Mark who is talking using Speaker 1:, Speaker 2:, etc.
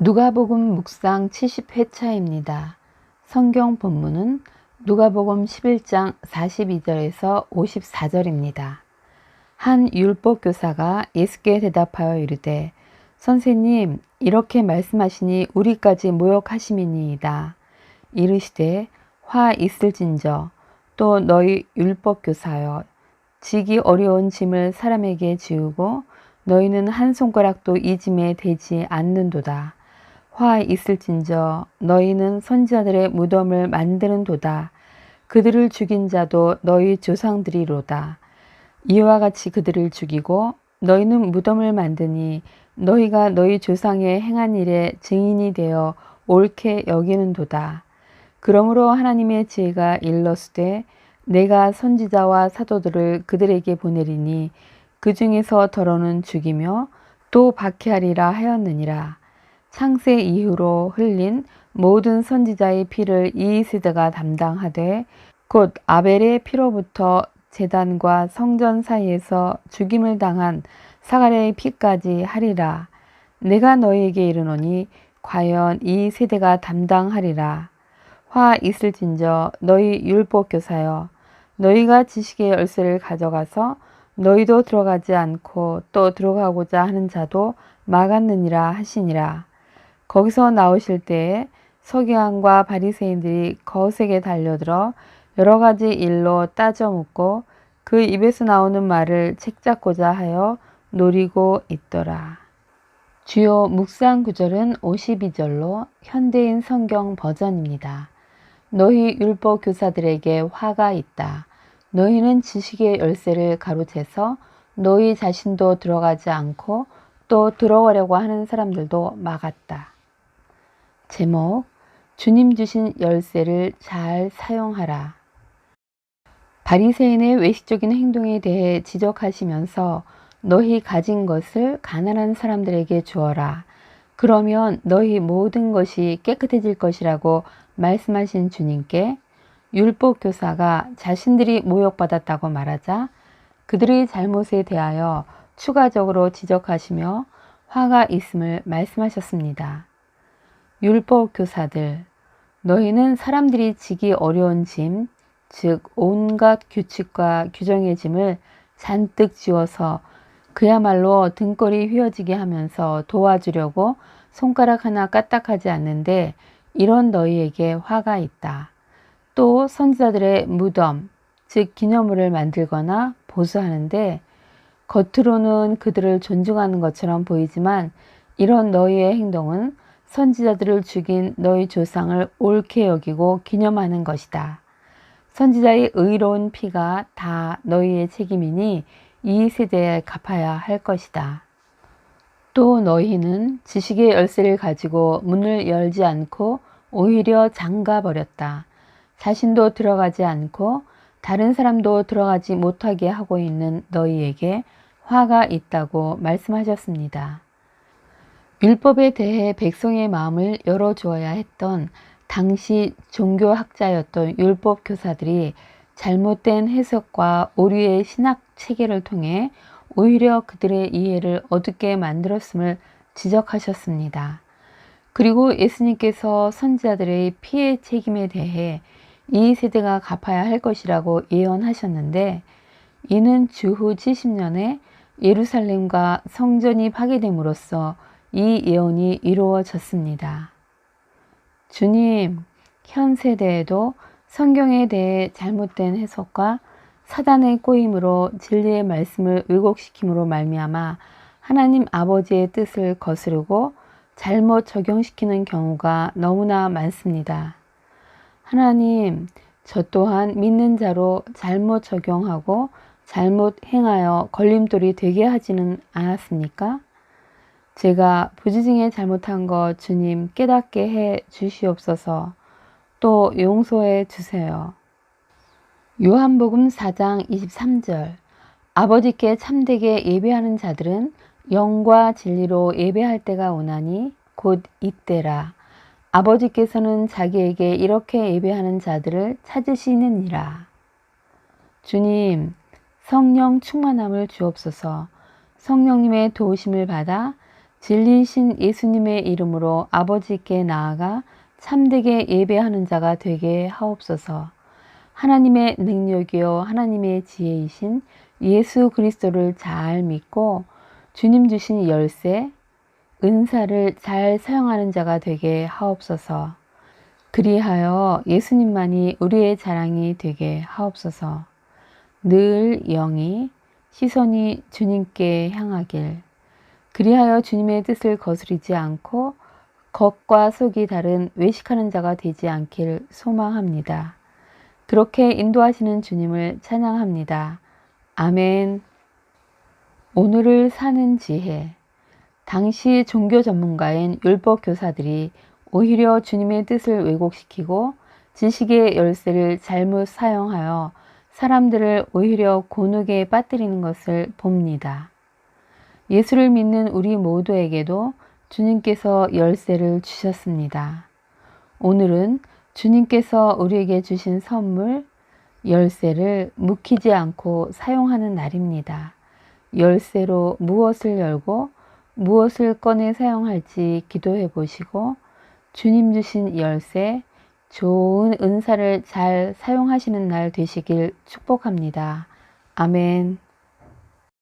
Speaker 1: 누가복음 묵상 70회차입니다. 성경 본문은 누가복음 11장 42절에서 54절입니다. 한 율법 교사가 예수께 대답하여 이르되 선생님 이렇게 말씀하시니 우리까지 모욕하심이니이다. 이르시되 화 있을진저 또 너희 율법 교사여 지기 어려운 짐을 사람에게 지우고 너희는 한 손가락도 이 짐에 대지 않는도다. 화 있을진저 너희는 선지자들의 무덤을 만드는 도다. 그들을 죽인 자도 너희 조상들이로다. 이와 같이 그들을 죽이고 너희는 무덤을 만드니 너희가 너희 조상의 행한 일에 증인이 되어 옳게 여기는 도다. 그러므로 하나님의 지혜가 일러스되 내가 선지자와 사도들을 그들에게 보내리니 그 중에서 더러는 죽이며 또 박해하리라 하였느니라. 창세 이후로 흘린 모든 선지자의 피를 이 세대가 담당하되 곧 아벨의 피로부터 재단과 성전 사이에서 죽임을 당한 사가랴의 피까지 하리라. 내가 너희에게 이르노니 과연 이 세대가 담당하리라. 화 있을진저 너희 율법 교사여 너희가 지식의 열쇠를 가져가서 너희도 들어가지 않고 또 들어가고자 하는 자도 막았느니라 하시니라. 거기서 나오실 때에 서기관과 바리새인들이 거세게 달려들어 여러 가지 일로 따져 묻고 그 입에서 나오는 말을 책잡고자 하여 노리고 있더라. 주요 묵상 구절은 52절로 현대인 성경 버전입니다. 너희 율법 교사들에게 화가 있다. 너희는 지식의 열쇠를 가로채서 너희 자신도 들어가지 않고 또 들어가려고 하는 사람들도 막았다. 제목 주님 주신 열쇠를 잘 사용하라. 바리새인의 외식적인 행동에 대해 지적하시면서 너희 가진 것을 가난한 사람들에게 주어라. 그러면 너희 모든 것이 깨끗해질 것이라고 말씀하신 주님께 율법 교사가 자신들이 모욕받았다고 말하자 그들의 잘못에 대하여 추가적으로 지적하시며 화가 있음을 말씀하셨습니다. 율법 교사들, 너희는 사람들이 지기 어려운 짐, 즉 온갖 규칙과 규정의 짐을 잔뜩 지워서 그야말로 등골이 휘어지게 하면서 도와주려고 손가락 하나 까딱하지 않는데 이런 너희에게 화가 있다. 또 선지자들의 무덤, 즉 기념물을 만들거나 보수하는데 겉으로는 그들을 존중하는 것처럼 보이지만 이런 너희의 행동은 선지자들을 죽인 너희 조상을 옳게 여기고 기념하는 것이다. 선지자의 의로운 피가 다 너희의 책임이니 이 세대에 갚아야 할 것이다. 또 너희는 지식의 열쇠를 가지고 문을 열지 않고 오히려 잠가 버렸다. 자신도 들어가지 않고 다른 사람도 들어가지 못하게 하고 있는 너희에게 화가 있다고 말씀하셨습니다. 율법에 대해 백성의 마음을 열어주어야 했던 당시 종교학자였던 율법 교사들이 잘못된 해석과 오류의 신학 체계를 통해 오히려 그들의 이해를 어둡게 만들었음을 지적하셨습니다. 그리고 예수님께서 선지자들의 피해 책임에 대해 이 세대가 갚아야 할 것이라고 예언하셨는데 이는 주후 70년에 예루살렘과 성전이 파괴됨으로써 이 예언이 이루어졌습니다. 주님, 현 세대에도 성경에 대해 잘못된 해석과 사단의 꼬임으로 진리의 말씀을 왜곡시킴으로 말미암아 하나님 아버지의 뜻을 거스르고 잘못 적용시키는 경우가 너무나 많습니다. 하나님, 저 또한 믿는 자로 잘못 적용하고 잘못 행하여 걸림돌이 되게 하지는 않았습니까? 제가 부지중에 잘못한 것 주님 깨닫게 해 주시옵소서 또 용서해 주세요. 요한복음 4장 23절 아버지께 참되게 예배하는 자들은 영과 진리로 예배할 때가 오나니 곧 이때라. 아버지께서는 자기에게 이렇게 예배하는 자들을 찾으시느니라. 주님, 성령 충만함을 주옵소서 성령님의 도우심을 받아 진리이신 예수님의 이름으로 아버지께 나아가 참되게 예배하는 자가 되게 하옵소서. 하나님의 능력이요 하나님의 지혜이신 예수 그리스도를 잘 믿고 주님 주신 열쇠, 은사를 잘 사용하는 자가 되게 하옵소서. 그리하여 예수님만이 우리의 자랑이 되게 하옵소서. 늘 영이 시선이 주님께 향하길. 그리하여 주님의 뜻을 거스르지 않고 겉과 속이 다른 외식하는 자가 되지 않길 소망합니다. 그렇게 인도하시는 주님을 찬양합니다. 아멘. 오늘을 사는 지혜. 당시 종교 전문가인 율법 교사들이 오히려 주님의 뜻을 왜곡시키고 지식의 열쇠를 잘못 사용하여 사람들을 오히려 곤혹에 빠뜨리는 것을 봅니다. 예수를 믿는 우리 모두에게도 주님께서 열쇠를 주셨습니다. 오늘은 주님께서 우리에게 주신 선물, 열쇠를 묵히지 않고 사용하는 날입니다. 열쇠로 무엇을 열고 무엇을 꺼내 사용할지 기도해 보시고 주님 주신 열쇠, 좋은 은사를 잘 사용하시는 날 되시길 축복합니다. 아멘.